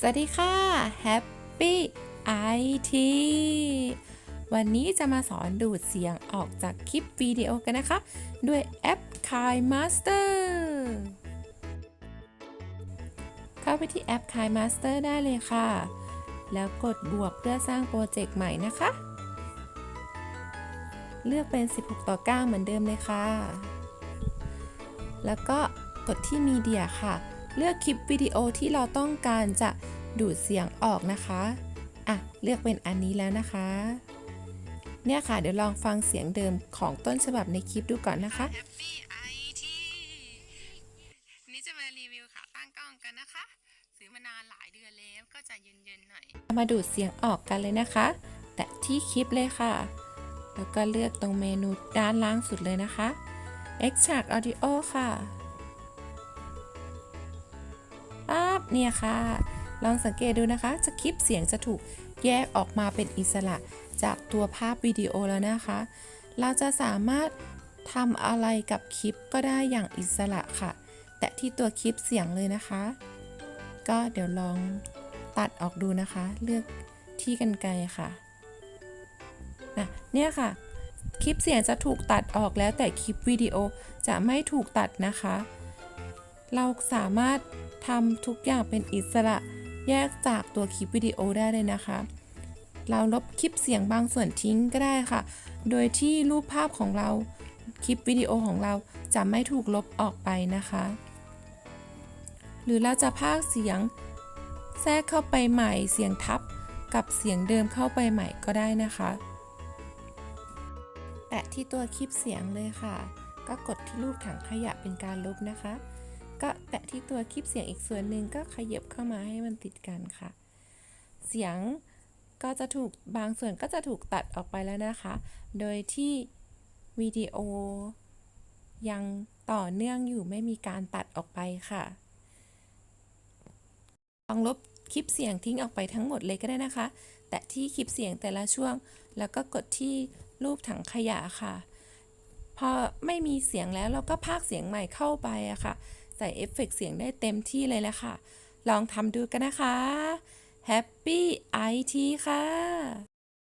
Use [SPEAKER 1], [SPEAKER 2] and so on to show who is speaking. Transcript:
[SPEAKER 1] สวัสดีค่ะ Happy IT วันนี้จะมาสอนดูดเสียงออกจากคลิปวิดีโอกันนะคะ ด้วยแอป Kai Master เข้าไปที่แอป Kai Master ได้เลยค่ะ แล้วกดบวกเพื่อสร้างโปรเจกต์ใหม่นะคะ เลือกเป็น 16 ต่อ 9 เหมือนเดิมเลยค่ะ แล้วก็กดที่มีเดียค่ะ เลือกคลิปวิดีโอที่เราต้องการจะดูดเสียงออกนะคะ อะ เลือกเป็นอันนี้แล้วนะคะ เนี่ยค่ะ เดี๋ยวลองฟังเสียงเดิมของต้นฉบับในคลิปดูก่อนนะคะ
[SPEAKER 2] Happy IT นี่จะมารีวิวขาตั้งกล้องกันนะคะ ซื้อมานานหลายเดือนแล้วก็จะเย็นๆหน่อย
[SPEAKER 1] มาดูดเสียงออกกันเลยนะคะ แตะที่คลิปเลยค่ะ แล้วก็เลือกตรงเมนูด้านล่างสุดเลยนะคะ Extract Audio ค่ะ ปั๊บเนี่ยค่ะ ลองสังเกตดูนะคะจะคลิปเสียงจะถูกแยกออกมาเป็นอิสระจากตัวภาพวิดีโอแล้วนะคะ เราจะสามารถทำอะไรกับคลิปก็ได้อย่างอิสระค่ะ แตะที่ตัวคลิปเสียงเลยนะคะ ก็เดี๋ยวลองตัดออกดูนะคะ เลือกที่กันไกลค่ะนะเนี่ยค่ะ คลิปเสียงจะถูกตัดออกแล้วแต่คลิปวิดีโอจะไม่ถูกตัดนะคะ เราสามารถ ทำทุกอย่างเป็นอิสระแยกจากตัวคลิปวิดีโอได้เลยนะคะ เราลบคลิปเสียงบางส่วนทิ้งก็ได้ค่ะ โดยที่รูปภาพของเราคลิปวิดีโอของเราจะไม่ถูกลบออกไปนะคะ หรือเราจะพากเสียงแทรกเข้าไปใหม่เสียงทับกับเสียงเดิมเข้าไปใหม่ก็ได้นะคะ แตะที่ตัวคลิปเสียงเลยค่ะ ก็กดที่รูปถังขยะเป็นการลบนะคะ ก็แตะที่ตัวคลิปเสียงอีกส่วนหนึ่งก็ขยับเข้ามาให้มันติดกันค่ะ เสียงก็จะถูกบางส่วนก็จะถูกตัดออกไปแล้วนะคะ โดยที่วิดีโอยังต่อเนื่องอยู่ไม่มีการตัดออกไปค่ะ ลองลบคลิปเสียงทิ้งออกไปทั้งหมดเลยก็ได้นะคะ แตะที่คลิปเสียงแต่ละช่วง แล้วก็กดที่รูปถังขยะค่ะ พอไม่มีเสียงแล้วเราก็พากเสียงใหม่เข้าไปอะค่ะ ใส่เอฟเฟกต์เสียงได้เต็มที่เลยแหละค่ะ ลองทำดูกันนะคะ Happy IT ค่ะ